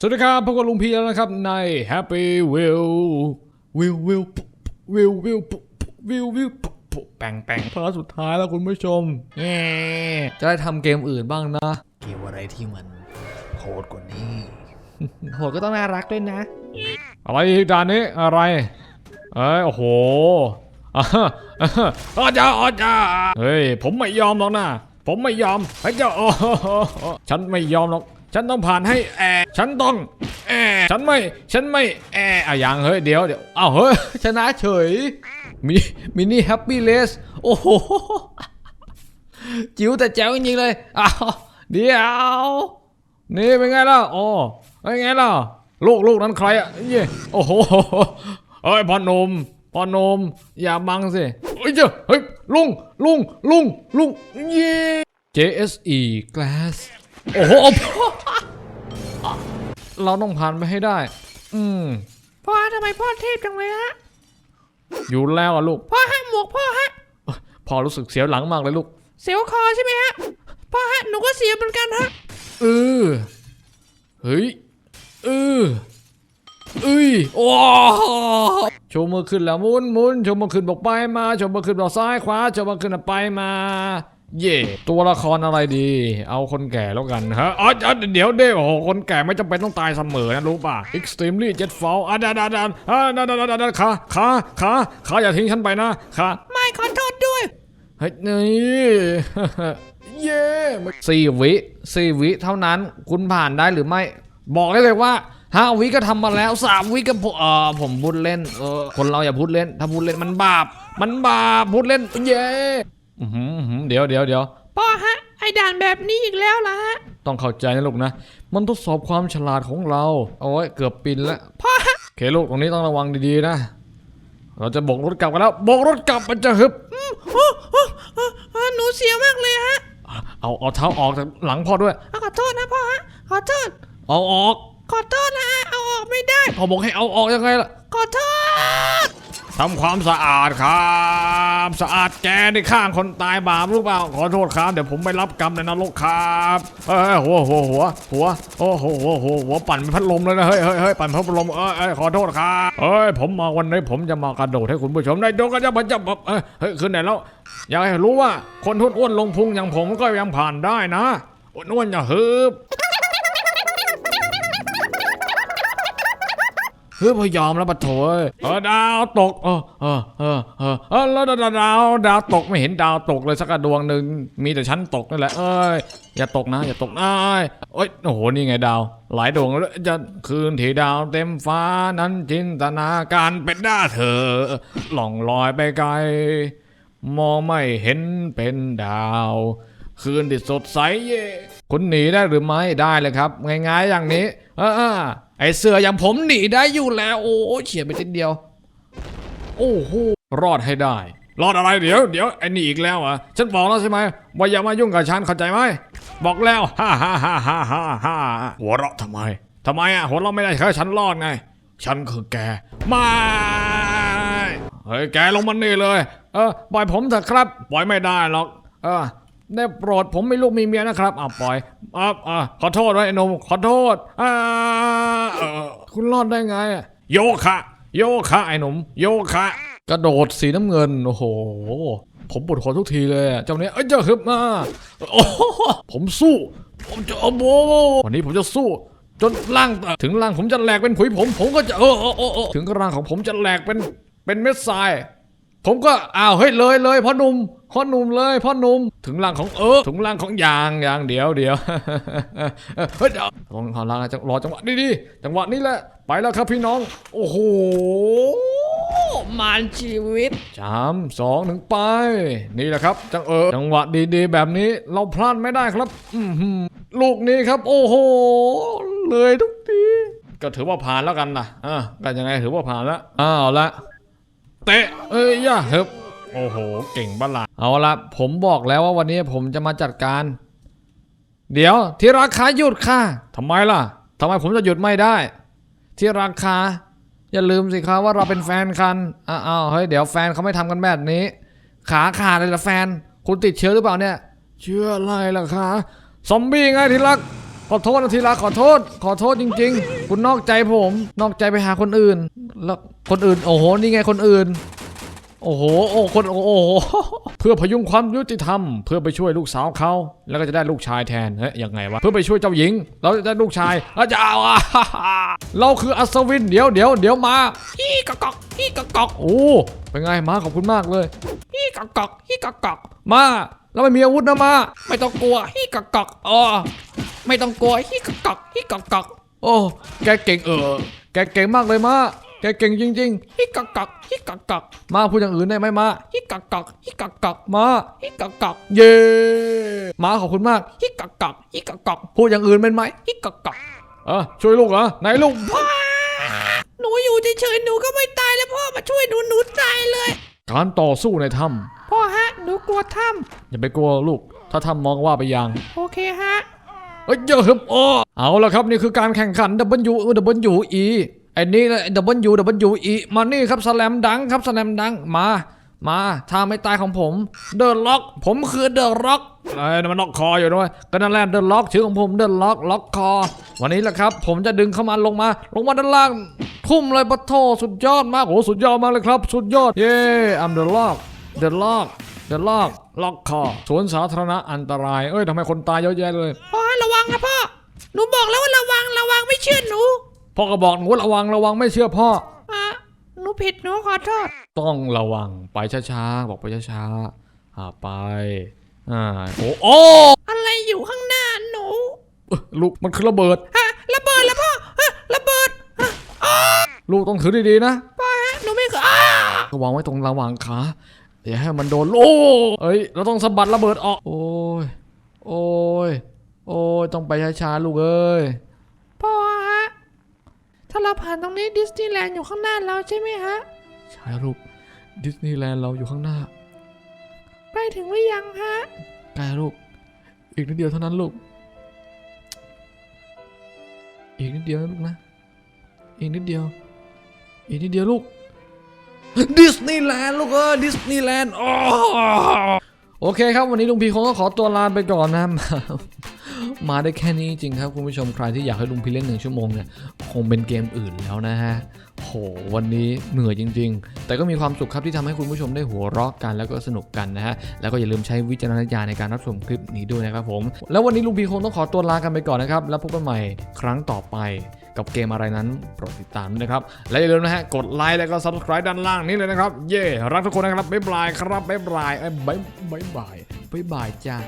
สวัสดีครับพบกับลุงพีแล้วนะครับใน Happy Will Will Will Will Will Will Will แปงแปงพาร์ทสุดท้ายแล้วคุณผู้ชมแง่จะได้ทำเกมอื่นบ้างนะ เกมอะไรที่มันโหดกว่านี้โหก็ต้องน่ารักด้วยนะ อะไรอีกด่านนี้อะไร เอ้ยโอ้โหอะฮะอะฮะอาจารย์อาจารย์เฮ้ยผมไม่ยอมหรอกนะ ผมไม่ยอมไอ้เจ้าโอ้โหฉันไม่ยอมหรอก ฉันต้องผ่านให้แอร์ฉันต้องแอร์ฉันไม่ ฉันไม่แอร์อะยังเฮ้ยเดี๋ยวเดี๋ยวอ้าวเฮ้ยชนะเฉยมิมินิแฮปปี้เลสโอ้โหจิ๋วแต่แจ๋วจริงๆเลยอ้าวเดี๋ยวนี่เป็นไงล่ะอ๋อเป็นไงล่ะลูกลูกนั้นใครอะเย่โอ้โหเฮ้ยพอนมพอนมอย่าบังสิเฮ้ยเจ้าเฮ้ยลุงลุงลุงลุงเย่ JSE Glass โอ้โห เราต้องผ่านไปให้ได้ อืม พ่อฮะทำไมพ่อเทพจังเลยฮะ อยู่แล้วอะลูก พ่อฮะหมวกพ่อฮะพอรู้สึกเสียวหลังมากเลยลูก เสียวคอใช่ไหมฮะ พ่อฮะหนูก็เสียวเหมือนกันฮะ เออ เฮ้ย เออเอ้ยโอ้โชว์มือขึ้นแล้วหมุนหมุนโชว์มือขึ้นบอกไปมาโชว์มือขึ้นบอกซ้ายขวาโชว์มือขึ้นไปมา เย่ตัวละครอะไรดี เอาคนแก่แล้วกันฮะอ๋ออ๋อเดี๋ยวเด้โอ้โหคนแก่ไม่จำเป็นต้องตายเสมอนะรู้ป่ะ extremely jet fall อะดาดาดาอะดาดาดาดาขาขาขาขาอย่าทิ้งฉันไปนะขาไม่ขอโทษด้วยเฮ้ยนี่เย้สี่วิสี่วิเท่านั้นคุณผ่านได้หรือไม่ บอกได้เลยว่าห้าวิก็ทำมาแล้วสามวิก็ผมเออผมพูดเล่นเออคนเราอย่าพูดเล่น ถ้าพูดเล่นมันบาป มันบาปพูดเล่นเย้ อื้อหืออื้อหือเดี๋ยวเดี๋ยวเดี๋ยวพ่อฮะ ไอ้ด่านแบบนี้อีกแล้วล่ะฮะ ต้องเข้าใจนะลูกนะ มันทดสอบความฉลาดของเราโอ้ยเกือบปินแล้วพ่อฮะ โอเคลูกตรงนี้ต้องระวังดีๆนะ เราจะโบกรถกลับกันแล้วโบกรถกลับมันจะฮึบอืมโอ้โอ้โอ้โอ้หนูเสียวมากเลยฮะเอาเอาเท้าออกจากหลังพ่อด้วย เอาขอโทษนะพ่อฮะ ขอโทษ เอาออก ขอโทษนะฮะ เอาออกไม่ได้พ่อบอกให้เอาออกยังไงล่ะ ขอโทษ ทำความสะอาดครับ สะอาดแกในข้างคนตายบาปรือเปล่าขอโทษครับเดี๋ยวผมไปรับกรรมในนรกครับเอ้ยหัวหัวหัวหัวโอ้โหหัวหัวหัวปั่นเป็นพัดลมเลยนะเฮ้ยเฮ้ยเฮ้ยปั่นพัดลมเอ้ยเอ้ยขอโทษครับเอ้ยผมมาวันนี้ผมจะมากระโดดให้คุณผู้ชมได้ดูกันจะมาจับเอ้ยเฮ้ยขึ้นไหนแล้วอยากให้รู้ว่าคนทุนอ้วนลงพุงอย่างผมก็ยังผ่านได้นะอ้วนๆอย่าฮึบ เฮ้ยพยอมแล้วปะโถเอ้ยเออดาวตก เออเออเออเออเออแล้วดาวดาวดาวตกไม่เห็นดาวตกเลยสักดวงหนึ่งมีแต่ฉันตกนั่นแหละเอ้ยอย่าตกนะ อย่าตกนะเอ้ยโอ้โหนี่ไงดาว หลายดวงแล้วจะคืนที่ดาวเต็มฟ้านั้นจินตนาการเป็นได้เธอหล่องลอยไปไกล มองไม่เห็นเป็นดาว คืนที่สดใสเย่คุณหนีได้หรือไม่ได้เลยครับ ง่ายๆอย่างนี้อ่าไอเสืออย่างผมหนีได้อยู่แล้ว โอ้เฉียดไปทีเดียว โอ้โหรอดให้ได้ รอดอะไรเดี๋ยวเดี๋ยวไอ้นี่อีกแล้วอะฉันบอกแล้วใช่ไหมว่าอย่ามายุ่งกับฉันเข้าใจไหมบอกแล้วฮ่าฮ่าฮ่าฮ่าฮ่าฮ่าหัวเราะทำไมทำไมอะหัวเราะไม่ได้แค่ฉันรอดไง ฉันคือแกม่เฮ้ยแกลงมานี่เลย เออปล่อยผมเถอะครับ ปล่อยไม่ได้หรอก เออ ได้โปรดผมมีลูกมีเมียนะครับอะปล่อยอะอะขอโทษไว้ไอ้หนมขอโทษอ่าเออคุณรอดได้ไงอะโยคะโยคะไอ้หนุ่มโยคะ กระโดดสีน้ำเงิน โอ้โห ผมปวดหัวทุกทีเลยอะเจ้าเนี้ยเอ้ยเจ้าฮึบมาโอ้โหผมสู้ ผมจะโอ้โหวันนี้ผมจะสู้ จนร่างถึงร่างผมจะแหลกเป็นผุยผม ผมก็จะเออเออเออเออถึงร่างของผมจะแหลกเป็นเป็นเม็ดทราย ผมก็อ้าวเฮ้ยเลยเลยพ่อหนุ่มพ่อหนุ่มเลยพ่อหนุ่มถึงร่างของเออถึงร่างของยางยางเดี๋ยวเดี๋ยวเฮ้ยเดี๋ยวลองขอลางจังรอจังหวะนี้ดิจังหวะนี้แหละไปแล้วครับพี่น้อง โอ้โหมานชีวิตสามสองหนึ่งไป นี่แหละครับ จังเออจังหวะดีๆ แบบนี้เราพลาดไม่ได้ครับอือหือลูกนี้ครับ โอ้โห เลยทุกทีก็ถือว่าผ่านแล้วกันนะอะก็ยังไงถือว่าผ่านแล้วอ้าวละ เตะ เอ้ยย่าเฮ้บโอ้โห เก่งบ้าละเอาละผมบอกแล้วว่าวันนี้ผมจะมาจัดการ เดี๋ยวที่ราคาหยุดค่ะทำไมล่ะทำไมผมจะหยุดไม่ได้ ที่ราคา อย่าลืมสิครับว่าเราเป็นแฟนกันอ้าวเฮ้ยเดี๋ยวแฟนเขาไม่ทำกันแบบนี้ ขาขาดเลยละแฟน คุณติดเชื้อหรือเปล่าเนี่ย เชื้ออะไรล่ะคะซอมบี้ไงที่รักขอโทษนะทีละขอโทษ ขอโทษจริง ๆ คุณนอกใจผม นอกใจไปหาคนอื่น แล้ว คนอื่นโอ้โหนี่ไงคนอื่น โอ้โหโอ้คนโอ้โหเพื่อพยุงความยุติธรรม เพื่อไปช่วยลูกสาวเขาแล้วก็จะได้ลูกชายแทนเฮ้ยยังไงวะเพื่อไปช่วยเจ้าหญิง เราจะได้ลูกชายอาจะเอาอะเราคืออัศวินเดี๋ยวเดี๋ยวเดี๋ยวมาฮีกอกกอกฮีกอกกอกโอ้เป็นไงมาขอบคุณมากเลยฮีกอกกอกฮีกอกกอกมาแล้วไม่มีอาวุธนะมา ไม่ต้องกลัวฮีกอกกอกอ๋อไม่ต้องกลัวฮีกอกกอกฮีกกกอกโอ้แกเก่งเออแกเก่งมากเลยมา แกเก่งจริงฮิกกอกกอกฮิกกอกกอกๆมาพูดอย่างอื่นได้ไหมมาฮิกกอกกอกฮิกกอกกอกมาฮิกกอกกอกเย่มาขอบคุณมากฮิกกอกกอกฮิกกอกกอกพูดอย่างอื่นเป็นไหมฮิกกอกกอกเออช่วยลูกเหรอไหนลูกหนูอยู่เฉยๆหนูก็ไม่ตายแล้วพ่อมาช่วยหนูหนูตายเลย การต่อสู้ในถ้พ่อฮะหนูกลัวถ้ำอย่าไปกลัวลูก ถ้าถ้ำมองว่าไปอย่างำโอเคฮะเอ้ยเยอะครับอ้อเอาละครับนี่คือการแข่งขัน W W E ไอ้นี่นะ W W E มานี่ครับสแลมดังครับสแลมดังมา มาถ้าไม่ตายของผม เดินล็อก ผมคือเดินล็อกไอ้ยมันล็อกคออยู่ด้วยก็นั่นแหละเดินล็อกชื่อของผมเดินล็อกล็อกคอ วันนี้แหละครับ ผมจะดึงเข้ามาลงมา ลงมาด้านล่างทุ่มเลยปะโทสุดยอดมากโอ้สุดยอดมากเลยครับ สุดยอดเย้ I'm the lock the lock the lock ล็อกคอสวนสาธารณะอันตรายเอ้ยทำไมคนตายเยอะแยะเลยพ่อระวังนะพ่อหนูบอกแล้วว่าระวังระวังไม่เชื่อหนู พ่อก็บอกหนูระวังระวังไม่เชื่อพ่อ อะหนูผิดหนูขอโทษ ต้องระวังไปช้าๆบอกไปช้าๆอ่าไปอ่าโอ้โอ้อะไรอยู่ข้างหน้าหนูเอ้ยลูกมันคือระเบิดฮะระเบิดแล้วพ่อฮะระเบิดฮะอ้าลูกต้องถือดีๆนะพ่อฮะหนูไม่เคยอ้าก็วางไว้ตรงระหว่างขาอย่าให้มันโดนโอ้เอ้ยเราต้องสะบัดระเบิดออก โอ้ยโอ้ยโอ้ยต้องไปช้าๆลูกเอ้ยพ่อฮะ ถ้าเราผ่านตรงนี้ดิสนีย์แลนด์อยู่ข้างหน้าเราใช่ไหมฮะ ใช่ลูกดิสนีย์แลนด์เราอยู่ข้างหน้า ไปถึงหรือยังฮะใกล้แล้วลูก อีกนิดเดียวเท่านั้นลูก อีกนิดเดียวนะลูกนะ อีกนิดเดียว อีกนิดเดียวลูก ดิสนีย์แลนด์ลูกเออดิสนีย์แลนด์อ้อโอเคครับ วันนี้ลุงพีคงต้องขอตัวลาไปก่อนนะมา มาได้แค่นี้จริงครับคุณผู้ชมใครที่อยากให้ลุงพีเล่นหนึ่งชั่วโมงเนี่ยคงเป็นเกมอื่นแล้วนะฮะโหวันนี้เหนื่อยจริง ๆ แต่ก็มีความสุขครับที่ทำให้คุณผู้ชมได้หัวเราะกันแล้วก็สนุกกันนะฮะ แล้วก็อย่าลืมใช้วิจารณญาณในการรับชมคลิปนี้ด้วยนะครับผม แล้ววันนี้ลุงพีคงต้องขอตัวลากันไปก่อนนะครับ แล้วพบกันใหม่ครั้งต่อไปกับเกมอะไรนั้นโปรดติดตามด้วยนะครับ และอย่าลืมนะฮะ กดไลค์แล้วก็ subscribe ด้านล่างนี้เลยนะครับ เย่รักทุกคนนะครับบ๊ายบายครับบ๊ายบายเอ้ยบ๊ายบ๊ายบายบ๊ายบายจ้า